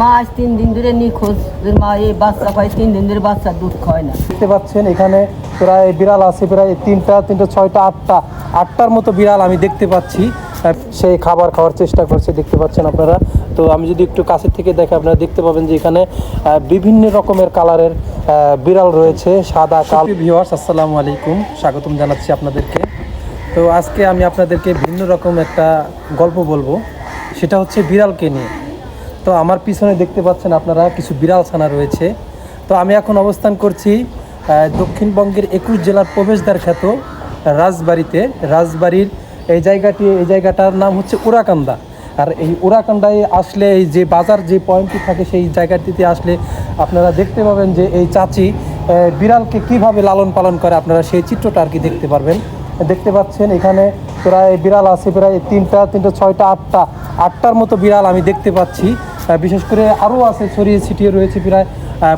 মা আজ তিন দিন ধরে নিখোঁজ মা এই বাচ্চা পায় তিন দিন ধরে বাচ্চার দুধ খায় না। দেখতে পাচ্ছেন এখানে প্রায় বিড়াল আছে প্রায় তিনটা তিনটা ছয়টা আটটা আটটার মতো বিড়াল আমি দেখতে পাচ্ছি। সেই খাবার খাওয়ার চেষ্টা করছে দেখতে পাচ্ছেন আপনারা। তো আমি যদি একটু কাছে থেকে দেখে আপনারা দেখতে পাবেন যে এখানে বিভিন্ন রকমের কালারের বিড়াল রয়েছে সাদা কাল। ভিউয়ার্স আসসালামু আলাইকুম। স্বাগতম জানাচ্ছি আপনাদেরকে। তো আজকে আমি আপনাদেরকে ভিন্ন রকম একটা গল্প বলব। সেটা হচ্ছে বিড়ালকে নিয়ে। তো আমার পিছনে দেখতে পাচ্ছেন আপনারা কিছু বিড়াল ছানা রয়েছে। তো আমি এখন অবস্থান করছি দক্ষিণবঙ্গের একুশ জেলার প্রবেশদ্বার খ্যাত রাজবাড়িতে। রাজবাড়ির এই জায়গাটি, এই জায়গাটার নাম হচ্ছে উড়াকান্দা। আর এই উড়াকান্দায় আসলে এই যে বাজার যে পয়েন্টটি থাকে সেই জায়গাটিতে আসলে আপনারা দেখতে পাবেন যে এই চাচি বিড়ালকে কীভাবে লালন পালন করে আপনারা সেই চিত্রটা আর কি দেখতে পারবেন। দেখতে পাচ্ছেন এখানে প্রায় বিড়াল আছে, প্রায় তিনটা তিনটা, ছয়টা, আটটা, আটটার মতো বিড়াল আমি দেখতে পাচ্ছি। বিশেষ করে আরও আছে, ছড়িয়ে ছিটিয়ে রয়েছে প্রায়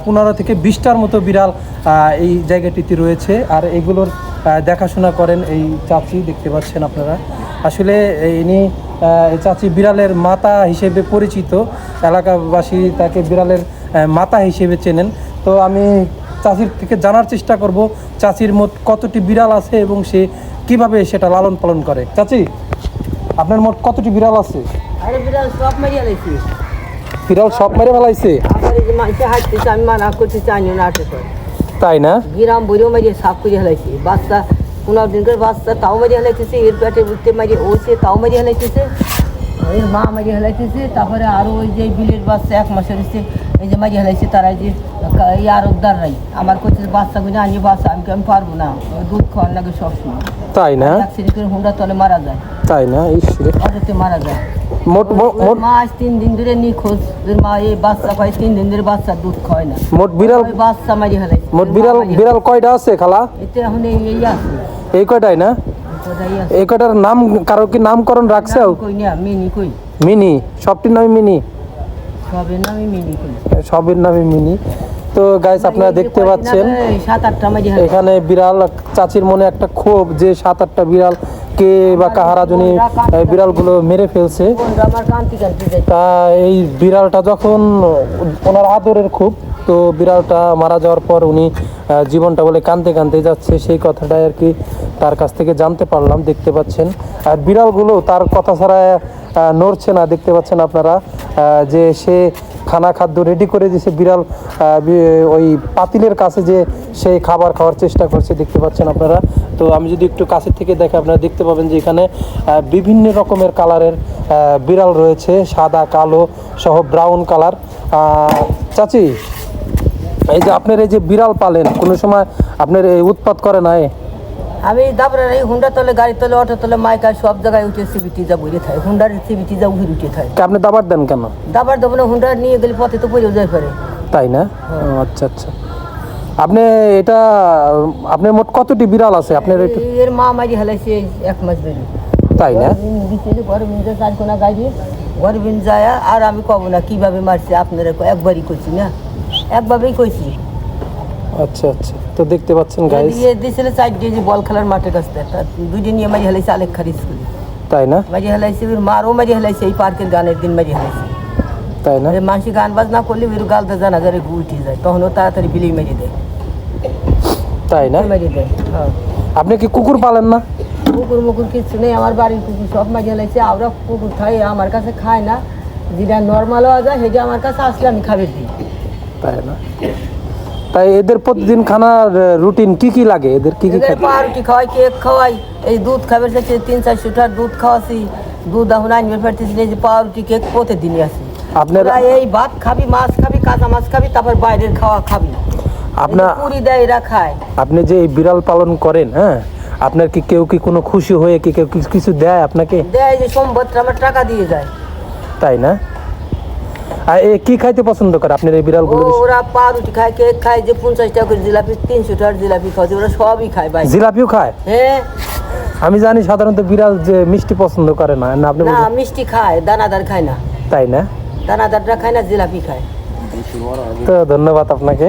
পনেরো থেকে বিশটার মতো বিড়াল এই জায়গাটিতে রয়েছে। আর এগুলোর দেখাশোনা করেন এই চাচি, দেখতে পাচ্ছেন আপনারা। আসলে ইনি চাচি বিড়ালের মাতা হিসেবে পরিচিত। এলাকাবাসী তাকে বিড়ালের মাতা হিসেবে চেনেন। তো আমি চাচির থেকে জানার চেষ্টা করব, চাচির মোট কতটি বিড়াল আছে এবং সে কীভাবে সেটা লালন পালন করে। চাচি, আপনার মোট কতটি বিড়াল আছে? বিড়াল সব মেরে ফেলাইছে? আমি মানা করতে চাই না তাই না? গিরাম বইরেও মারিয়ে সাফ করে হেলাইছি বাচ্চা পনেরো দিন করে বাচ্চা তাও মারিয়ে হেলাইতেছে এর পেটে উঠতে মারিয়ে ওছে তাও মারিয়ে হেলাইতেছে এর মা মারিয়ে হেলাইতেছে তারপরে আরও ওই যে বিলের বাচ্চা এক মাসের হচ্ছে এই যে মারিয়ে হেলাইছে তারা যে এই আরবদাররাই আমার করছে বাচ্চা গুলো আনিয়ে বাচ্চা আমি আমি পারব না দুধ খাওয়ার লাগে সবসময়। তাই না? হুন্ডা তলে মারা যায়। তাই না? ঈশ্বরে অটোতে মারা যায় মোট মোট- ওর মোট মা আজ তিন দিন ধরে নিখোঁজ। মা এই বাচ্চা পায় তিন দিন ধরে বাচ্চার দুধ খায় না। মোট বিড়াল বাচ্চা মারি হেলাইছে মোট বিড়াল বিড়াল কয়টা আছে খালা? এখন এই এই আছে। এই কয়টাই না? এই কয়টার নাম কারও কি নামকরণ রাখছে কই না মিনি কই? মিনি। সবটির নামই মিনি। সবের নামই মিনি কই। সবের নামই মিনি। তো গাইস আপনারা দেখতে পাচ্ছেন এখানে বিড়াল চাচির মনে একটা ক্ষোভ যে সাত আটটা বিড়াল কে বা কাহারা জনি বিড়ালগুলো মেরে ফেলছে। তা এই বিড়ালটা যখন ওনার আদরের খুব, তো বিড়ালটা মারা যাওয়ার পর উনি জীবনটা বলে কানতে কানতে যাচ্ছে। সেই কথাটাই আর কি তার কাছ থেকে জানতে পারলাম, দেখতে পাচ্ছেন। আর বিড়ালগুলো তার কথা ছাড়া নড়ছে না, দেখতে পাচ্ছেন আপনারা যে সে খানা খাদ্য রেডি করে দিয়েছে বিড়াল ওই পাতিলের কাছে যে সেই খাবার খাওয়ার চেষ্টা করছে, দেখতে পাচ্ছেন আপনারা। তো আমি যদি একটু কাছে থেকে দেখে আপনারা দেখতে পাবেন যে এখানে বিভিন্ন রকমের কালারের বিড়াল রয়েছে সাদা কালো সহ ব্রাউন কালার। চাচি এই যে আপনার এই যে বিড়াল পালেন কোনো সময় আপনার এই উৎপাত করে না আমি তারপরে এই হুন্ডা তলে গাড়ি তলে অটো তলে মাইকা সব জায়গায় উঠে সিবিটি যা বইরে থাকে। হুন্ডার সিবিটি যা উঠে উঠে থাকে। আপনি দাবার দেন কেন? দাবার দেবো না হুন্ডা নিয়ে গেলে পথে তো পড়েও যায় পারে। তাই না? আচ্ছা আচ্ছা। আপনি এটা আপনার মোট কতটি বিড়াল আছে? আপনার এর মা মারি হেলাইছে এক মাস বেরিয়ে তাই না? ঘরে বিনতে চার কোনা গাড়ি। ঘরে বিন যায় আর আমি কব না কীভাবে মারছে আপনারা একবারই কইছি না। একভাবেই কইছি। আচ্ছা আচ্ছা। তো দেখতে পাচ্ছেন গাইস দিয়ে দিয়েছিল চার যে বল খেলার মাঠের কাছে দুইটা নিয়ে মারি হেলাইছে আলেক খারি তাই না? মারি হেলাইছে মারও মারি হেলাইছে এই পার্কের গানের দিন মারি হেলাইছে। তাই না? মানসি গান বাজনা করলে ওর গালতে জানা গু উঠে যায় তখন ও তাড়াতাড়ি বিলি মেরে দেয় তাই না? মেরে দেয় হ্যাঁ। আপনি কি কুকুর পালেন না? কুকুর মুকুর কিছু নেই আমার বাড়ির কুকুর সব মাঝে হেলাইছে আমরা কুকুর খাই আমার কাছে খায় না। যেটা নর্মাল হওয়া যায় সেটা আমার কাছে আসলে আমি খাবার দিই তাই না? তাই এদের প্রতিদিন খানার রুটিন কি কি লাগে? এদের কি কি পাউরুটি খাওয়াই কেক খাওয়াই এই দুধ চাইছে তিন চারশো টাকার দুধ খাওয়াছি। দুধ এখন আনবে ফেরতেছি যে পাউরুটি কেক প্রতিদিনই আসি। আপনার এই ভাত খাবি মাছ খাবি কাঁচা মাছ খাবি তারপর বাইরের খাওয়া খাবি আপনার পুরি দেয় এরা খায়। আপনি যে এই বিড়াল পালন করেন হ্যাঁ? আপনার কি কেউ কি কোনো খুশি হয়ে কি কেউ কিছু দেয় আপনাকে? দেয় যে সোমবারটা আমার টাকা দিয়ে যায়। তাই না? আর এ কি খাইতে পছন্দ করে আপনার এই বিড়ালগুলো? ওরা পাউরুটি খায় কেক খায় যে পঞ্চাশ টাকা করে জিলাপি তিনশো টাকার জিলাপি খাওয়াছে ওরা সবই খায় বাইরে জিলাপিও খায়? হ্যাঁ। আমি জানি সাধারণত বিড়াল যে মিষ্টি পছন্দ করে না না আপনি না মিষ্টি খায় দানাদার খায় না। তাই না? দানাদারটা খায় না জিলাপি খায় তো ধন্যবাদ আপনাকে